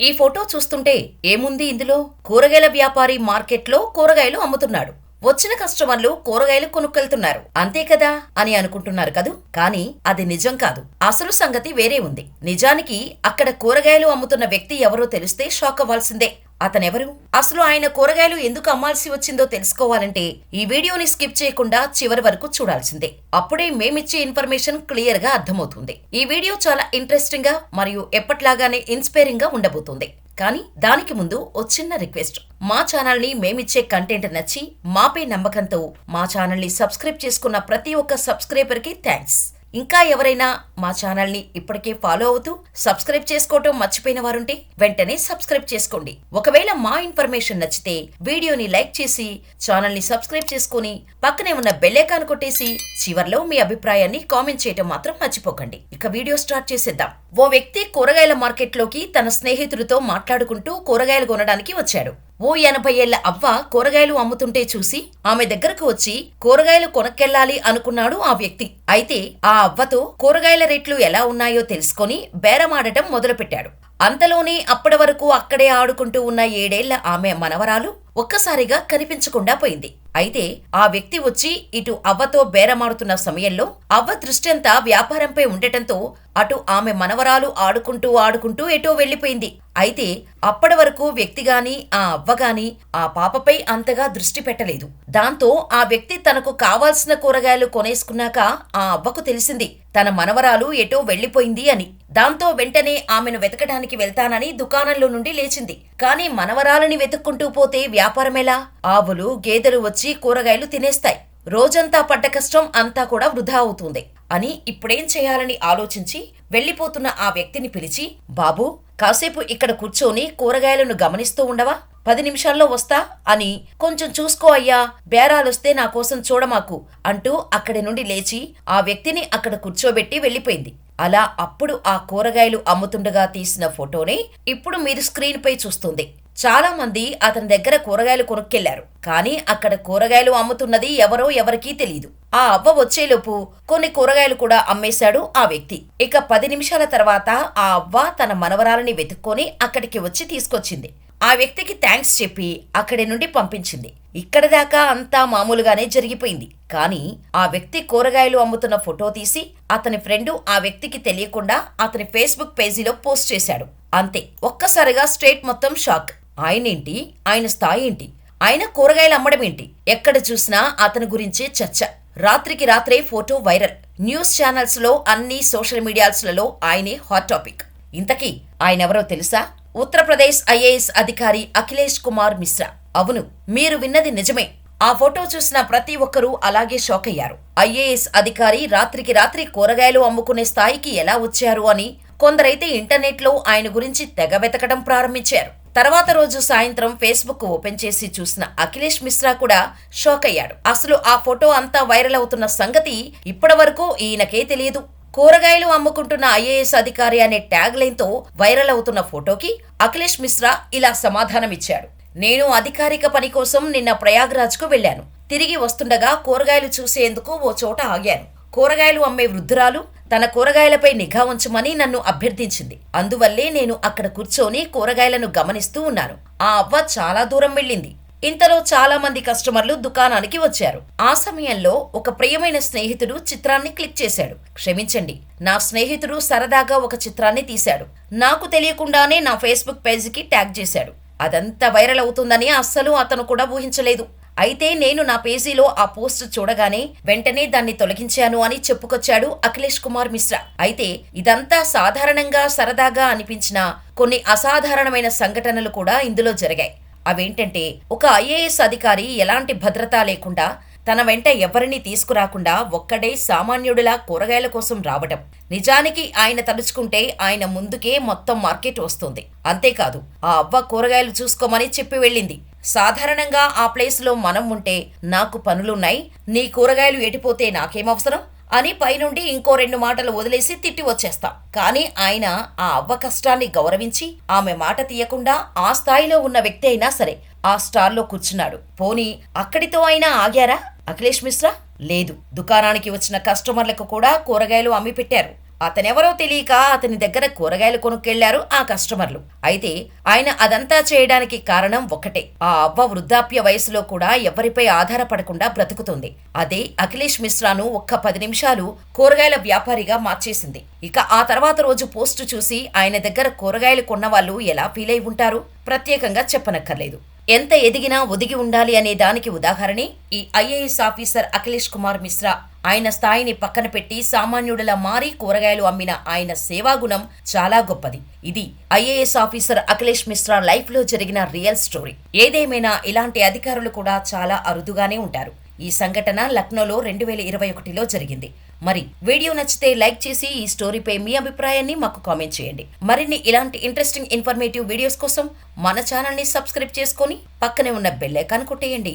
ఈ ఫోటో చూస్తుంటే ఏముంది ఇందులో? కూరగాయల వ్యాపారి మార్కెట్లో కూరగాయలు అమ్ముతున్నాడు. వచ్చిన కస్టమర్లు కూరగాయలు కొనుక్కెళ్తున్నారు. అంతే కదా? అని అనుకుంటున్నారు కదూ? కానీ అది నిజం కాదు. అసలు సంగతి వేరే ఉంది. నిజానికి అక్కడ కూరగాయలు అమ్ముతున్న వ్యక్తి ఎవరో తెలిస్తే షాక్ అవ్వాల్సిందే. అతనెవరు? అసలు ఆయన కూరగాయలు ఎందుకు అమ్మాల్సి వచ్చిందో తెలుసుకోవాలంటే ఈ వీడియోని స్కిప్ చేయకుండా చివరి వరకు చూడాల్సిందే. అప్పుడే మేమిచ్చే ఇన్ఫర్మేషన్ క్లియర్గా అర్థమవుతుంది. ఈ వీడియో చాలా ఇంట్రెస్టింగ్గా మరియు ఎప్పట్లాగానే ఇన్స్పైరింగ్గా ఉండబోతుంది. కానీ దానికి ముందు ఓ చిన్న రిక్వెస్ట్. మా ఛానల్ని మేమిచ్చే కంటెంట్ నచ్చి మాపై నమ్మకంతో మా ఛానల్ని సబ్స్క్రైబ్ చేసుకున్న ప్రతి ఒక్క సబ్స్క్రైబర్కి థ్యాంక్స్. ఇంకా ఎవరైనా మా ఛానల్ని ఇప్పటికే ఫాలో అవుతూ సబ్స్క్రైబ్ చేసుకోవటం మర్చిపోయిన వారుంటే వెంటనే సబ్స్క్రైబ్ చేసుకోండి. ఒకవేళ మా ఇన్ఫర్మేషన్ నచ్చితే వీడియోని లైక్ చేసి ఛానల్ని సబ్స్క్రైబ్ చేసుకుని పక్కనే ఉన్న బెల్లేకాన్ కొట్టేసి చివర్లో మీ అభిప్రాయాన్ని కామెంట్ చేయటం మాత్రం మర్చిపోకండి. ఇక వీడియో స్టార్ట్ చేసేద్దాం. ఓ వ్యక్తి కూరగాయల మార్కెట్లోకి తన స్నేహితుడితో మాట్లాడుకుంటూ కూరగాయలు కొనడానికి వచ్చాడు. ఓ ఎనభై ఏళ్ళ అవ్వ కూరగాయలు అమ్ముతుంటే చూసి ఆమె దగ్గరకు వచ్చి కూరగాయలు కొనక్కెళ్ళాలి అనుకున్నాడు ఆ వ్యక్తి. అయితే ఆ అవ్వతో కూరగాయల రేట్లు ఎలా ఉన్నాయో తెలుసుకొని బేరమాడటం మొదలుపెట్టాడు. అంతలోనే అప్పటి వరకు అక్కడే ఆడుకుంటూ ఉన్న ఏడేళ్ళ ఆమె మనవరాలు ఒక్కసారిగా కనిపించకుండా పోయింది. అయితే ఆ వ్యక్తి వచ్చి ఇటు అవ్వతో బేరమాడుతున్న సమయంలో అవ్వ దృష్టంతా వ్యాపారంపై ఉండటంతో అటు ఆమె మనవరాలు ఆడుకుంటూ ఆడుకుంటూ ఎటో వెళ్ళిపోయింది అయితే అప్పటి వరకు వ్యక్తిగాని ఆ అవ్వగాని ఆ పాపపై అంతగా దృష్టి పెట్టలేదు. దాంతో ఆ వ్యక్తి తనకు కావాల్సిన కూరగాయలు కొనేసుకున్నాక ఆ అవ్వకు తెలిసింది తన మనవరాలు ఎటో వెళ్ళిపోయింది అని. దాంతో వెంటనే ఆమెను వెతకడానికి వెళ్తానని దుకాణంలో నుండి లేచింది. కాని మనవరాలని వెతుక్కుంటూ పోతే వ్యాపారమెలా? ఆవులు గేదెలు వచ్చి కూరగాయలు తినేస్తాయి. రోజంతా పడ్డ కష్టం అంతా కూడా వృధా అవుతుంది అని ఇప్పుడేం చేయాలని ఆలోచించి వెళ్ళిపోతున్న ఆ వ్యక్తిని పిలిచి బాబూ కాసేపు ఇక్కడ కూర్చొని కూరగాయలను గమనిస్తూ ఉండవా? పది నిమిషాల్లో వస్తా అని కొంచెం చూసుకో అయ్యా బేరాలొస్తే నా కోసం చూడమాకు అంటూ అక్కడి నుండి లేచి ఆ వ్యక్తిని అక్కడ కూర్చోబెట్టి వెళ్ళిపోయింది అలా అప్పుడు ఆ కూరగాయలు అమ్ముతుండగా తీసిన ఫోటోని ఇప్పుడు మీరు స్క్రీన్ పై చూస్తుంది. చాలా మంది అతని దగ్గర కూరగాయలు కొనుక్కెళ్ళారు. కానీ అక్కడ కూరగాయలు అమ్ముతున్నది ఎవరో ఎవరికీ తెలియదు ఆ అవ్వ వచ్చేలోపు కొన్ని కూరగాయలు కూడా అమ్మేశాడు ఆ వ్యక్తి. ఇక పది నిమిషాల తర్వాత ఆ అవ్వ తన మనవరాలని వెతుక్కొని అక్కడికి వచ్చి తీసుకొచ్చింది. ఆ వ్యక్తికి థ్యాంక్స్ చెప్పి అక్కడి నుండి పంపించింది. ఇక్కడ దాకా అంతా మామూలుగానే జరిగిపోయింది. కానీ ఆ వ్యక్తి కూరగాయలు అమ్ముతున్న ఫోటో తీసి అతని ఫ్రెండు ఆ వ్యక్తికి తెలియకుండా అతని ఫేస్బుక్ పేజీలో పోస్ట్ చేశాడు. అంతే. ఒక్కసారిగా స్టేట్ మొత్తం షాక్. ఆయనేంటి? ఆయన స్థాయి ఏంటి? ఆయన కూరగాయలు అమ్మడం ఏంటి? ఎక్కడ చూసినా అతని గురించే చర్చ. రాత్రికి రాత్రే ఫోటో వైరల్. న్యూస్ ఛానల్స్లో అన్ని సోషల్ మీడియాస్లలో ఆయనే హాట్ టాపిక్. ఇంతకీ ఆయనెవరో తెలుసా? ఉత్తరప్రదేశ్ ఐఏఎస్ అధికారి అఖిలేష్ కుమార్ మిశ్రా. అవును మీరు విన్నది నిజమే. ఆ ఫోటో చూసిన ప్రతి ఒక్కరూ అలాగే షాక్ అయ్యారు. ఐఏఎస్ అధికారి రాత్రికి రాత్రి కూరగాయలు అమ్ముకునే స్థాయికి ఎలా వచ్చారు అని కొందరైతే ఇంటర్నెట్లో ఆయన గురించి తెగ వెతకడం ప్రారంభించారు. తర్వాత రోజు సాయంత్రం ఫేస్బుక్ ఓపెన్ చేసి చూసిన అఖిలేష్ మిశ్రా కూడా షాక్ అయ్యాడు. అసలు ఆ ఫోటో అంతా వైరల్ అవుతున్న సంగతి ఇప్పటి వరకు ఈయనకే తెలియదు. కూరగాయలు అమ్ముకుంటున్న ఐఏఎస్ అధికారి అనే ట్యాగ్ లైన్తో వైరల్ అవుతున్న ఫోటోకి అఖిలేష్ మిశ్రా ఇలా సమాధానమిచ్చాడు. నేను అధికారిక పని కోసం నిన్న ప్రయాగ్రాజ్కు వెళ్ళాను తిరిగి వస్తుండగా కూరగాయలు చూసేందుకు ఓ చోట ఆగాను. కూరగాయలు అమ్మే వృద్ధురాలు తన కూరగాయలపై నిఘా ఉంచమని నన్ను అభ్యర్థించింది. అందువల్లే నేను అక్కడ కూర్చొని కూరగాయలను గమనిస్తూ ఉన్నాను. ఆ అవ్వ చాలా దూరం వెళ్ళింది. ఇంతలో చాలా మంది కస్టమర్లు దుకాణానికి వచ్చారు. ఆ సమయంలో ఒక ప్రియమైన స్నేహితుడు చిత్రాన్ని క్లిక్ చేశాడు. క్షమించండి నా స్నేహితుడు సరదాగా ఒక చిత్రాన్ని తీశాడు. నాకు తెలియకుండానే నా ఫేస్బుక్ పేజీకి ట్యాగ్ చేశాడు. అదంతా వైరల్ అవుతుందని అస్సలు అతను కూడా ఊహించలేదు. అయితే నేను నా పేజీలో ఆ పోస్ట్ చూడగానే వెంటనే దాన్ని తొలగించాను అని చెప్పుకొచ్చాడు అఖిలేష్ కుమార్ మిశ్రా. అయితే ఇదంతా సాధారణంగా సరదాగా అనిపించిన కొన్ని అసాధారణమైన సంఘటనలు కూడా ఇందులో జరిగాయి. అవేంటంటే ఒక ఐఏఎస్ అధికారి ఎలాంటి భద్రత లేకుండా తన వెంట ఎవరిని తీసుకురాకుండా ఒక్కడే సామాన్యుడిలా కూరగాయల కోసం రావటం. నిజానికి ఆయన తలుచుకుంటే ఆయన ముందుకే మొత్తం మార్కెట్ వస్తుంది. అంతేకాదు ఆ అవ్వ కూరగాయలు చూసుకోమని చెప్పి వెళ్ళింది. సాధారణంగా ఆ ప్లేస్లో మనం ఉంటే నాకు పనులున్నాయి నీ కూరగాయలు ఎటిపోతే నాకేమవసరం అని పైనుండి ఇంకో రెండు మాటలు వదిలేసి తిట్టి వచ్చేస్తాం. కానీ ఆయన ఆ అవ్వ కష్టాన్ని గౌరవించి ఆమె మాట తీయకుండా ఆ స్థాయిలో ఉన్న వ్యక్తి అయినా సరే ఆ స్టార్లో కూర్చున్నాడు. పోనీ అక్కడితో అయినా ఆగారా? అఖిలేష్ మిశ్రా? లేదు. దుకాణానికి వచ్చిన కస్టమర్లకు కూడా కూరగాయలు అమ్మి పెట్టారు. అతనెవరో తెలియక అతని దగ్గర కూరగాయలు కొనుక్కెళ్ళారు ఆ కస్టమర్లు. అయితే ఆయన అదంతా చేయడానికి కారణం ఒకటే ఆ అవ్వ వృద్ధాప్య వయసులో కూడా ఎవరిపై ఆధారపడకుండా బ్రతుకుతుంది. అదే అఖిలేష్ మిశ్రాను ఒక్క పది నిమిషాలు కూరగాయల వ్యాపారిగా మార్చేసింది. ఇక ఆ తర్వాత రోజు పోస్టు చూసి ఆయన దగ్గర కూరగాయలు కొన్న వాళ్ళు ఎలా ఫీల్ అయి ఉంటారు? ప్రత్యేకంగా చెప్పనక్కర్లేదు. ఎంత ఎదిగినా ఒదిగి ఉండాలి అనే దానికి ఉదాహరణే ఈ ఐఏఎస్ ఆఫీసర్ అఖిలేష్ కుమార్ మిశ్రా. ఆయన స్థాయిని పక్కన పెట్టి సామాన్యుడిలా మారి కూరగాయలు అమ్మిన ఆయన సేవాగుణం చాలా గొప్పది. ఇది ఐఏఎస్ ఆఫీసర్ అఖిలేష్ మిశ్రా లైఫ్లో జరిగిన రియల్ స్టోరీ. ఏదేమైనా ఇలాంటి అధికారులు కూడా చాలా అరుదుగానే ఉంటారు. ఈ సంఘటన లక్నోలో రెండు వేల ఇరవై ఒకటిలో జరిగింది. మరి వీడియో నచ్చితే లైక్ చేసి ఈ స్టోరీపై మీ అభిప్రాయాన్ని మాకు కామెంట్ చేయండి. మరిన్ని ఇలాంటి ఇంట్రెస్టింగ్ ఇన్ఫర్మేటివ్ వీడియోస్ కోసం మన ఛానల్ని సబ్స్క్రైబ్ చేసుకొని పక్కనే ఉన్న బెల్ ఐకాన్ కొట్టేయండి.